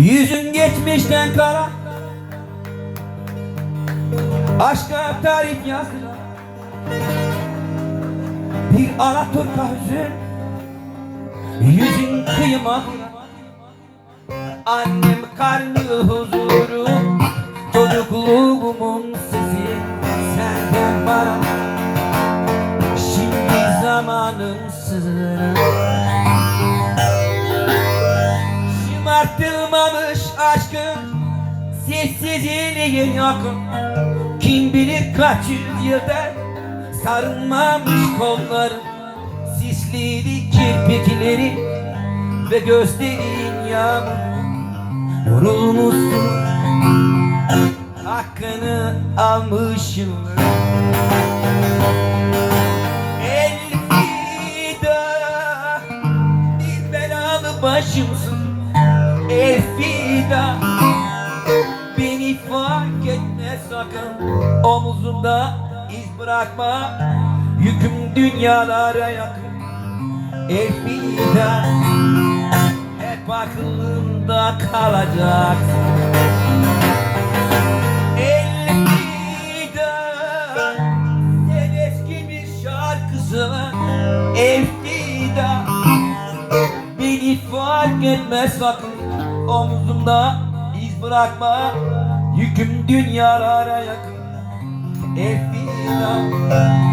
Yüzün geçmişten kara. Aşka tarif yazdılar Bir Alaturka hüzün. Yüzün kıyıma Annem karnı huzuru. Çocukluğumun sesi Senden bana. Şimdi zamanın sızını Sessizliği yakın Kim bilir kaç yüzyılda Sarılmamış kolların Sisliydi kirpikleri Ve gözlerin yağmur Yorulmuşsun Hakkını almışım. Elfida Bir belalı başımsın sakın Omuzunda iz bırakma. Yüküm dünyalara yakın. Elfida Hep aklımda kalacaksın Elfida Sen eski bir şarkısın. Elfida Beni fark etme sakın Omuzumda iz bırakma Yüküm dünyalara yakın. Elfida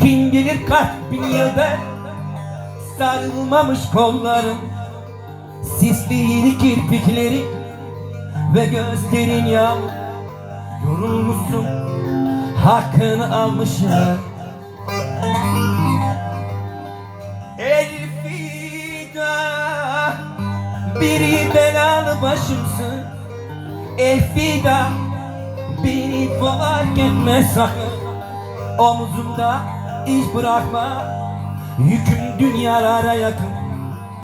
Kim bilir kaç bin yılda Sarılmamış kolların Sisli kirpikleri Ve gözlerin yağmur. Yorulmuşsun Hakkını almışlar Elfida Biri belalı başımsın. Elfida Beni fark etme Omuzumda iz bırakma Yüküm dünyalara yakın